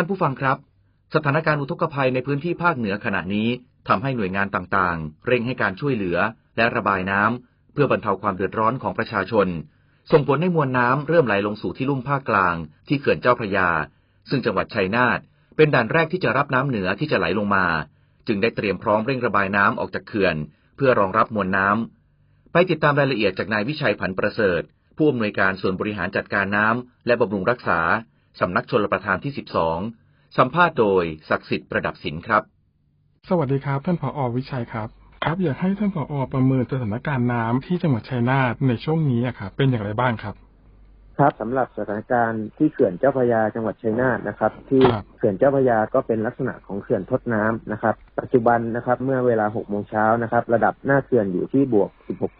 ท่านผู้ฟังครับ สถานการณ์อุทกภัยในพื้นที่ภาคเหนือขณะนี้ทำให้หน่วยงานต่างๆ เร่งให้การช่วยเหลือและระบายน้ำเพื่อบรรเทาความเดือดร้อนของประชาชน ส่งผลให้มวลน้ำเริ่มไหลลงสู่ที่ลุ่มภาคกลาง ที่เขื่อนเจ้าพระยา ซึ่งจังหวัดชัยนาทเป็นด่านแรกที่จะรับน้ำเหนือที่จะไหลลงมา จึงได้เตรียมพร้อมเร่งระบายน้ำออกจากเขื่อน เพื่อรองรับมวลน้ำไปติดตามรายละเอียดจากนายวิชัยผันประเสริฐ ผู้อำนวยการส่วนบริหารจัดการน้ำและบำรุงรักษา สำนักชลประทานที่ 12 สัมภาษณ์โดยศักดิ์สิทธิ์ประดับสินครับ สวัสดีครับท่านผอวิชัยครับครับอยากให้ท่านผอประเมินสถานการณ์น้ำที่จังหวัดชัยนาทในช่วงนี้อะครับเป็นอย่างไรบ้างครับ ครับสำหรับสถานการณ์ที่เขื่อนเจ้าพระยาจังหวัดชัยนาทนะครับ ที่ครับเขื่อนเจ้าพระยาก็เป็นลักษณะของเขื่อนทดน้ำนะครับ ปัจจุบันนะครับ เมื่อเวลา6โมงเช้านะครับ ระดับหน้าเขื่อนอยู่ที่บวก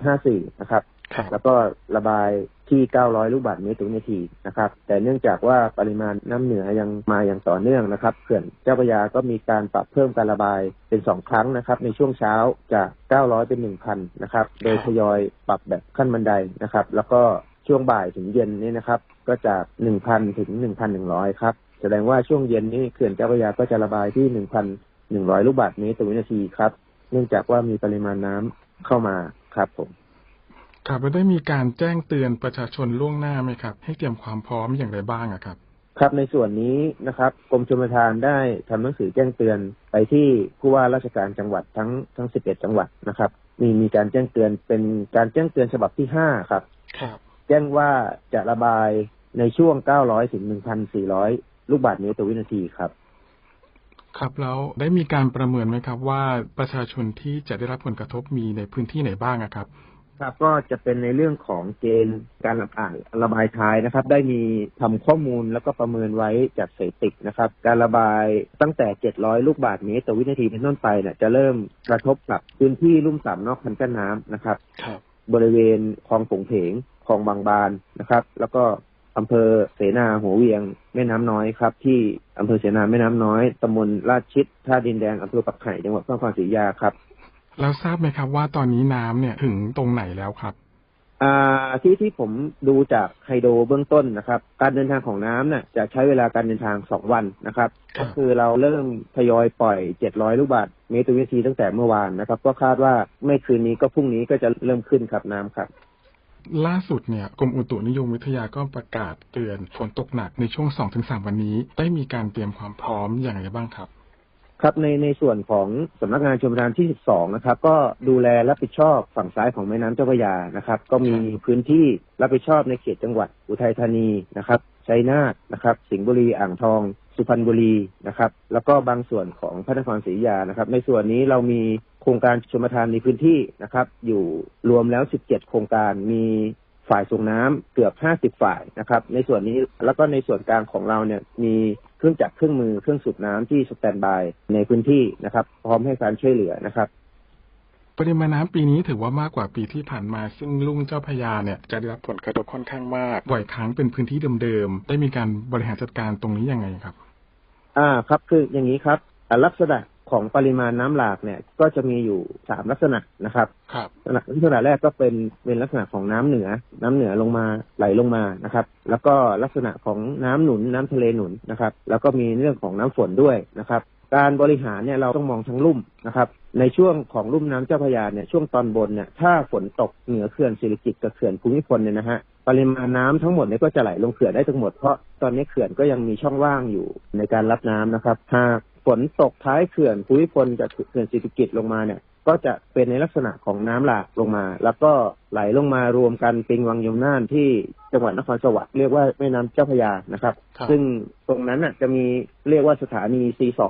16.54 นะครับครับแล้วก็ระบายที่ 900 ลูกบาศก์เมตรต่อวินาทีนะครับ แต่เนื่องจากว่าปริมาณน้ำเหนือยังมาอย่างต่อเนื่องนะครับ เขื่อนเจ้าพระยาก็มีการปรับเพิ่มการระบายเป็น 2 ครั้งนะครับ ในช่วงเช้าจาก 900 เป็น 1,000 นะครับ โดยทยอยปรับแบบขั้นบันไดนะครับ แล้วก็ ช่วงบ่ายถึงเย็นนี่นะครับ ก็จาก1,000ถึง1,100ครับ แสดงว่าช่วงเย็นนี้เขื่อนเจ้าพระยาก็จะระบายที่1,100ลูกบาศก์เมตรต่อวินาทีครับ เนื่องจากว่ามีปริมาณน้ำเข้ามาครับผม ครับแล้วได้มีการแจ้งเตือนประชาชนล่วงหน้าไหมครับ ให้เตรียมความพร้อมอย่างไรบ้างอะครับ ครับในส่วนนี้นะครับกรมชลประทานได้ทำหนังสือแจ้งเตือนไปที่ผู้ว่าราชการจังหวัดทั้งทั้ง11จังหวัดนะครับ มีมีการแจ้งเตือนเป็นการแจ้งเตือนฉบับที่5ครับ ครับ แจ้งว่าจะระบายในช่วง 900 ถึง 1,400 ลูกบาศก์เมตรต่อวินาทีครับ ครับแล้วได้มีการประเมินไหมครับ ว่าประชาชนที่จะได้รับผลกระทบมีในพื้นที่ไหนบ้างอะครับ ครับก็จะเป็นในเรื่องของเกณฑ์การระบายระบายท้ายนะครับ ได้มีทำข้อมูลแล้วก็ประเมินไว้จากสถิตินะครับ การระบายตั้งแต่ 700 ลูกบาศก์เมตรต่อวินาทีเป็นต้นไปเนี่ยจะเริ่มกระทบกับพื้นที่ลุ่มต่ำนอกคันกั้นน้ำนะครับครับ บริเวณคลองผงเพงค ลองบางบานนะครับ แล้วก็อำเภอเสนาหัวเวียงแม่น้ำน้อยครับ ที่อำเภอเสนาแม่น้ำน้อยตำบลลาดชิดท่าดินแดงอำเภอปักไห่จังหวัดพระนครศรีอยุธยาครับ แล้วทราบไหมครับว่าตอนนี้น้ำเนี่ยถึงตรงไหนแล้วครับอ่าที่ที่ผมดูจากไฮโดรเบื้องต้นนะครับ การเดินทางของน้ำเนี่ยจะใช้เวลาการเดินทางสองวันนะครับครับก็คือเราเริ่มทยอยปล่อย700ลูกบาศก์เมตรต่อวินาทีตั้งแต่เมื่อวานนะครับ ก็คาดว่าไม่คืนนี้ก็พรุ่งนี้ก็จะเริ่มขึ้นครับน้ำครับ ล่าสุดเนี่ยกรมอุตุนิยมวิทยาก็ประกาศเตือนฝนตกหนักในช่วง 2-3 วันนี้ ได้มีการเตรียมความพร้อมอย่างไรบ้างครับ ครับในในส่วนของสำนักงานชมประทานที่ 12 นะครับ ก็ดูแลรับผิดชอบฝั่งซ้ายของแม่น้ำเจ้าพระยานะครับ ก็มีพื้นที่รับผิดชอบในเขตจังหวัดอุทัยธานีนะครับชัยนาทนะครับ สิงห์บุรีอ่างทองสุพรรณบุรีนะครับ แล้วก็บางส่วนของพระนครศรีอยุธยานะครับ ในส่วนนี้เรามี โครงการชมประทานในพื้นที่นะครับ อยู่รวมแล้ว 17 โครงการมีฝ่ายส่งน้ำเกือบ 50 ฝ่ายนะครับ ในส่วนนี้แล้วก็ในส่วนกลางของเราเนี่ยมีเครื่องจักรเครื่องมือเครื่องสูบน้ำที่สแตนบายในพื้นที่นะครับ พร้อมให้การช่วยเหลือนะครับปริมาณน้ำปีนี้ถือว่ามากกว่าปีที่ผ่านมา ซึ่งลุ่มเจ้าพระยาเนี่ยจะได้รับผลกระทบค่อนข้างมาก บ่อยครั้งเป็นพื้นที่เดิมๆ ได้มีการบริหารจัดการตรงนี้ยังไงครับ อ่าครับคืออย่างนี้ครับอ่าลักษณะ ของปริมาณน้ำหลากเนี่ย ก็จะมีอยู่สามลักษณะนะครับครับลักษณะลักษณะแรกก็เป็นเป็นลักษณะของน้ำเหนือ น้ำเหนือลงมาไหลลงมานะครับ แล้วก็ลักษณะของน้ำหนุนน้ำทะเลหนุนนะครับ แล้วก็มีเรื่องของน้ำฝนด้วยนะครับการบริหารเนี่ยเราต้องมองทั้งลุ่มนะครับ ในช่วงของลุ่มน้ำเจ้าพระยาเนี่ยช่วงตอนบนเนี่ยถ้าฝนตกเหนือเขื่อนศิริกิติ์กับเขื่อนภูมิพลเนี่ยนะฮะปริมาณน้ำทั้งหมดเนี่ยก็จะไหลลงเขื่อนได้ทั้งหมดเพราะตอนนี้เขื่อนก็ยังมีช่องว่างอยู่ในการรับน้ำนะครับหาก ฝนตกท้ายเขื่อนภูมิพลจะเขื่อนศิริกิจลงมาเนี่ย ก็จะเป็นในลักษณะของน้ำหลากลงมา แล้วก็ไหลลงมารวมกันปิงวังยมน่านที่จังหวัดนครสวรรค์เรียกว่าแม่น้ำเจ้าพระยานะครับครับ ซึ่งตรงนั้นน่ะจะมีเรียกว่าสถานี C2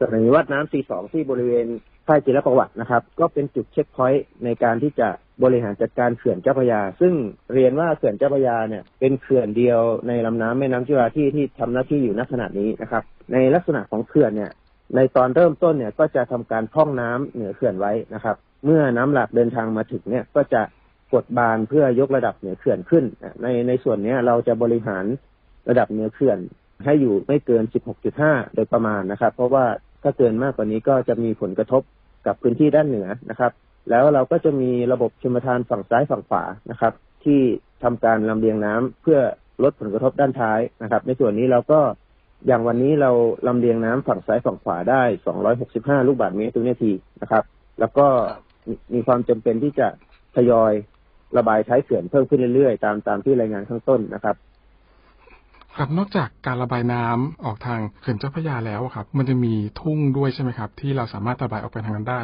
สถานีวัดน้ำ C2 ที่บริเวณค่ายจิรประวัตินะครับ ก็เป็นจุดเช็คพอยต์ในการที่จะบริหารจัดการเขื่อนเจ้าพระยา ซึ่งเรียนว่าเขื่อนเจ้าพระยาเนี่ยเป็นเขื่อนเดียวในลำน้ำแม่น้ำเจ้าพระยาที่ที่ทำหน้าที่อยู่ณขณะนี้นะครับ ในลักษณะของเขื่อนเนี่ย ในตอนเริ่มต้นเนี่ยก็จะทำการพร่องน้ำเหนือเขื่อนไว้นะครับ เมื่อน้ำหลากเดินทางมาถึงเนี่ยก็จะกดบานเพื่อยกระดับเหนือเขื่อนขึ้น ในในส่วนนี้เราจะบริหารระดับเหนือเขื่อนให้อยู่ไม่เกิน 16.5 โดยประมาณนะครับ เพราะว่าถ้าเกินมากกว่านี้ก็จะมีผลกระทบกับพื้นที่ด้านเหนือนะครับ แล้วเราก็จะมีระบบชลประทานฝั่งซ้ายฝั่งขวานะครับ ที่ทำการลำเลียงน้ำเพื่อลดผลกระทบด้านท้ายนะครับ ในส่วนนี้เราก็ อย่างวันนี้เราลำเลียงน้ำฝั่งซ้ายฝั่งขวาได้265ลูกบาศก์เมตรต่อวินาทีนะครับ แล้วก็มีมีความจำเป็นที่จะทยอยระบายท้ายเขื่อนเพิ่มขึ้นเรื่อยๆ ตามตามที่รายงานข้างต้นนะครับ ครับนอกจากการระบายน้ำออกทางเขื่อนเจ้าพระยาแล้วอะครับ มันจะมีทุ่งด้วยใช่ไหมครับ ที่เราสามารถระบายออกไปทางนั้นได้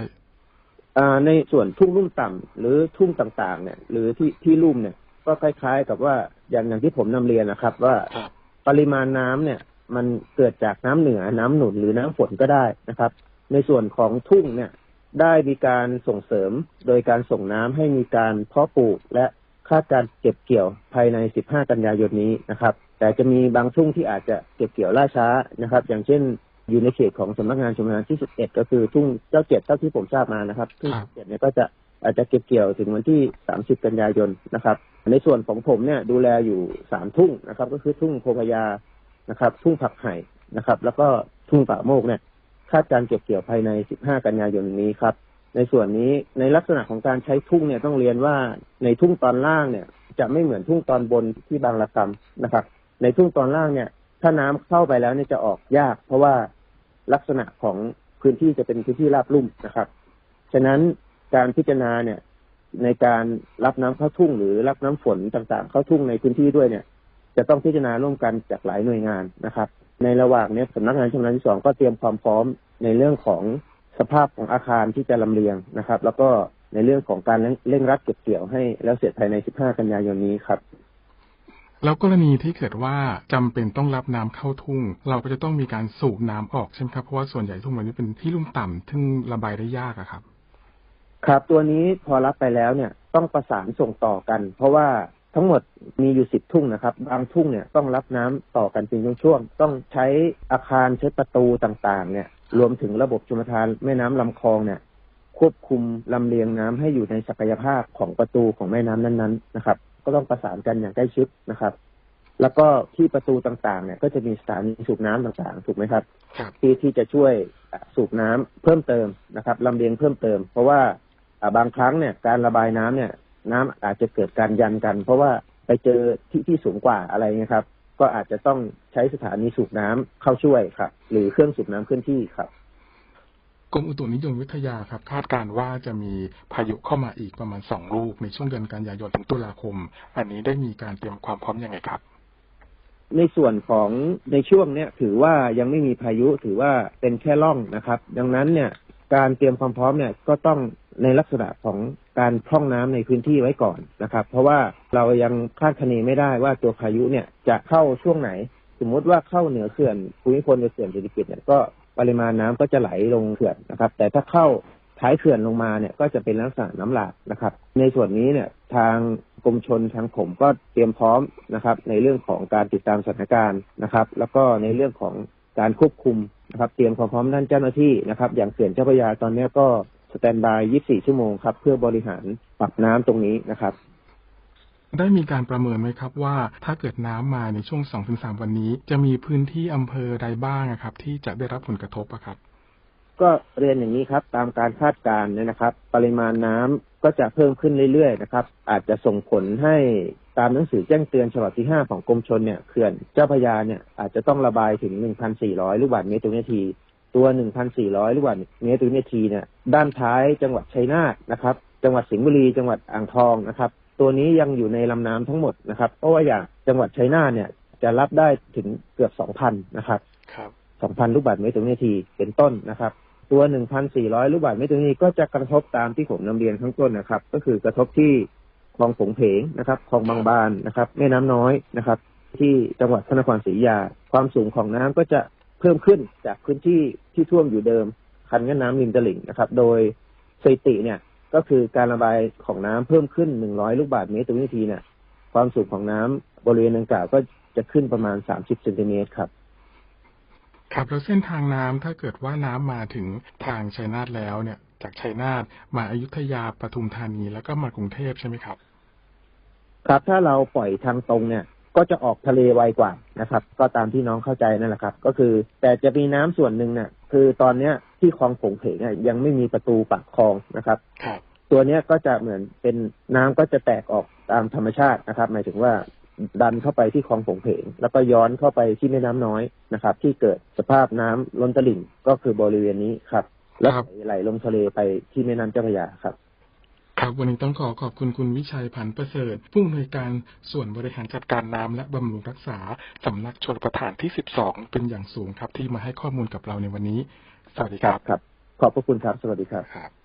อ่าในส่วนทุ่งลุ่มต่ำหรือทุ่งต่างๆ เนี่ย หรือที่ที่ลุ่มเนี่ย ก็คล้าย ๆ กับว่าอย่างอย่างที่ผมนำเรียนนะครับ ว่าครับปริมาณน้ำเนี่ย มันเกิดจากน้ำเหนือน้ำหนุนหรือน้ำฝนก็ได้นะครับ ในส่วนของทุ่งเนี่ยได้มีการส่งเสริมโดยการส่งน้ำให้มีการเพาะปลูกและคาดการเก็บเกี่ยวภายใน 15 กันยายนนี้นะครับ แต่จะมีบางทุ่งที่อาจจะเก็บเกี่ยวล่าช้านะครับ อย่างเช่นอยู่ในเขตของสำนักงานชมทานที่ 11 ก็คือทุ่งเจ้าเจ็ดเท่าที่ผมทราบมานะครับ ทุ่งเจ็ดเนี่ยก็จะอาจจะเก็บเกี่ยวถึงวันที่ 30 กันยายนนะครับ ในส่วนของผมเนี่ยดูแลอยู่สามทุ่งนะครับ ก็คือทุ่งโพพยา นะครับทุ่งผักไห่นะครับ แล้วก็ทุ่งป่าโมกเนี่ยคาดการเก็บเกี่ยวภายใน 15 กันยายนนี้ครับ ในส่วนนี้ในลักษณะของการใช้ทุ่งเนี่ยต้องเรียนว่าในทุ่งตอนล่างเนี่ย จะไม่เหมือนทุ่งตอนบนที่บางระกำนะครับ ในทุ่งตอนล่างเนี่ย ถ้าน้ำเข้าไปแล้วเนี่ยจะออกยาก เพราะว่าลักษณะของพื้นที่จะเป็นพื้นที่ราบลุ่มนะครับ ฉะนั้นการพิจารณาเนี่ยในการรับน้ำเข้าทุ่งหรือรับน้ำฝนต่างๆ เข้าทุ่งในพื้นที่ด้วยเนี่ย จะต้องพิจารณาร่วมกันจากหลายหน่วยงานนะครับ ในระหว่างเนี้ยสำนักงานชำนาญที่สองก็เตรียมความพร้อมในเรื่องของสภาพของอาคารที่จะลำเลียงนะครับ แล้วก็ในเรื่องของการเร่งเร่งรัดเก็บเกี่ยวให้แล้วเสร็จภายใน 15 กันยายนนี้ครับแล้วกรณีที่เกิดว่าจำเป็นต้องรับน้ำเข้าทุ่ง เราก็จะต้องมีการสูบน้ำออกใช่ไหมครับเพราะว่าส่วนใหญ่ทุ่งมันนี้เป็นที่ลุ่มต่ำซึ่งระบายได้ยากอะครับ ครับตัวนี้พอรับไปแล้วเนี่ยต้องประสานส่งต่อกัน เพราะว่า ทั้งหมดมีอยู่สิบทุ่งนะครับ บางทุ่งเนี่ยต้องรับน้ำต่อกันเป็นช่วงๆต้องใช้อาคารใช้ประตูต่างๆ เนี่ย รวมถึงระบบชลประทานแม่น้ำลำคลองเนี่ย ควบคุมลำเลียงน้ำให้อยู่ในศักยภาพของประตูของแม่น้ำนั้นๆนะครับ ก็ต้องประสานกันอย่างใกล้ชิดนะครับ แล้วก็ที่ประตูต่างๆ เนี่ย ก็จะมีสถานีสูบน้ำต่างๆ ถูกไหมครับครับที่ที่จะช่วยสูบน้ำเพิ่มเติมนะครับลำเลียงเพิ่มเติม เพราะว่าอ่าบางครั้งเนี่ยการระบายน้ำเนี่ย น้ำอาจจะเกิดการยันกัน เพราะว่าไปเจอที่ที่สูงกว่าอะไรเงี้ยครับ ก็อาจจะต้องใช้สถานีสูบน้ำเข้าช่วยครับ หรือเครื่องสูบน้ำเคลื่อนที่ครับกรมอุตุนิยมวิทยาครับคาดการณ์ว่าจะมีพายุเข้ามาอีกประมาณสองลูกในช่วงเดือนกันยายนถึงตุลาคม อันนี้ได้มีการเตรียมความพร้อมยังไงครับ ในส่วนของในช่วงเนี้ยถือว่ายังไม่มีพายุถือว่าเป็นแค่ล่องนะครับ ดังนั้นเนี่ยการเตรียมความพร้อมเนี่ยก็ต้อง ในลักษณะของการพร่องน้ำในพื้นที่ไว้ก่อนนะครับ เพราะว่าเรายังคาดคะเนไม่ได้ว่าตัวพายุเนี่ยจะเข้าช่วงไหน สมมุติว่าเข้าเหนือเขื่อนภูมิพลกับเขื่อนเศรษฐกิจเนี่ยก็ปริมาณน้ำก็จะไหลลงเขื่อนนะครับ แต่ถ้าเข้าท้ายเขื่อนลงมาเนี่ยก็จะเป็นลักษณะน้ำหลากนะครับ ในส่วนนี้เนี่ยทางกรมชนทางผมก็เตรียมพร้อมนะครับ ในเรื่องของการติดตามสถานการณ์นะครับ แล้วก็ในเรื่องของการควบคุมนะครับ เตรียมความพร้อมด้านเจ้าหน้าที่นะครับ อย่างเขื่อนเจ้าพระยาตอนนี้ก็ สแตนบาย 24 ชั่วโมงครับ เพื่อบริหารปรับน้ำตรงนี้นะครับ ได้มีการประเมินไหมครับว่าถ้าเกิดน้ำมาในช่วงสองถึงสามวันนี้ จะมีพื้นที่อำเภอใดบ้างอะครับ ที่จะได้รับผลกระทบอะครับ ก็เรียนอย่างนี้ครับ ตามการคาดการณ์เนี่ยนะครับ ปริมาณน้ำก็จะเพิ่มขึ้นเรื่อยๆนะครับ อาจจะส่งผลให้ตามหนังสือแจ้งเตือนฉบับที่ 5 ของกรมชนเนี่ยเขื่อนเจ้าพระยาเนี่ยอาจจะต้องระบายถึง 1,400 ลูกบาศก์เมตรต่อวินาที ตัว1,400ลูกบาศก์เมตรต่อวินาทีเนี่ยด้านท้ายจังหวัดชัยนาทนะครับ จังหวัดสิงห์บุรี จังหวัดอ่างทองนะครับ ตัวนี้ยังอยู่ในลำน้ำทั้งหมดนะครับ เพราะว่าอย่างจังหวัดชัยนาทเนี่ยจะรับได้ถึงเกือบ2,000นะครับครับ2,000ลูกบาศก์เมตรต่อวินาทีเป็นต้นนะครับตัว 1,400 ลูกบาศก์เมตรต่อวินาทีก็จะกระทบตามที่ผมนำเรียนข้างต้นนะครับ ก็คือกระทบที่คลองผงเพงนะครับ คลองบางบานนะครับ แม่น้ำน้อยนะครับ ที่จังหวัดพระนครศรีอยุธยา ความสูงของน้ำก็จะเพิ่มขึ้นจากพื้นที่ที่ท่วมอยู่เดิม คันกั้นน้ำริมตลิ่งนะครับ โดยสถิติเนี่ยก็คือการระบายของน้ำเพิ่มขึ้น 100 ลูกบาศก์เมตรต่อวินาทีเนี่ย ความสูงของน้ำบริเวณดังกล่าวก็จะขึ้นประมาณ 30เซนติเมตรครับ ครับแล้วเส้นทางน้ำถ้าเกิดว่าน้ำมาถึงทางชัยนาทแล้วเนี่ย จากชัยนาทมาอยุธยาปทุมธานีแล้วก็มากรุงเทพใช่ไหมครับ ครับถ้าเราปล่อยทางตรงเนี่ย ก็จะออกทะเลไวกว่านะครับ ก็ตามที่น้องเข้าใจนั่นแหละครับ ก็คือ แต่จะมีน้ำส่วนหนึ่งเนี่ยคือตอนเนี้ยที่คลองผงเพงเนี่ยยังไม่มีประตูปากคลองนะครับครับตัวเนี้ยก็จะเหมือนเป็นน้ำก็จะแตกออกตามธรรมชาตินะครับ หมายถึงว่าดันเข้าไปที่คลองผงเพงแล้วก็ย้อนเข้าไปที่แม่น้ำน้อยนะครับ ที่เกิดสภาพน้ำล้นตลิ่งก็คือบริเวณนี้ครับ แล้วครับไหลลงทะเลไปที่แม่น้ำเจ้าพระยาครับ ครับ วันนี้ต้องขอขอบคุณคุณวิชัยพันธ์ประเสริฐ ผู้อำนวยการส่วนบริหารจัดการน้ำและบำรุงรักษาสำนักชลประทานที่ 12 เป็นอย่างสูงครับ ที่มาให้ข้อมูลกับเราในวันนี้ สวัสดีครับครับ ขอบพระคุณครับ สวัสดีครับครับ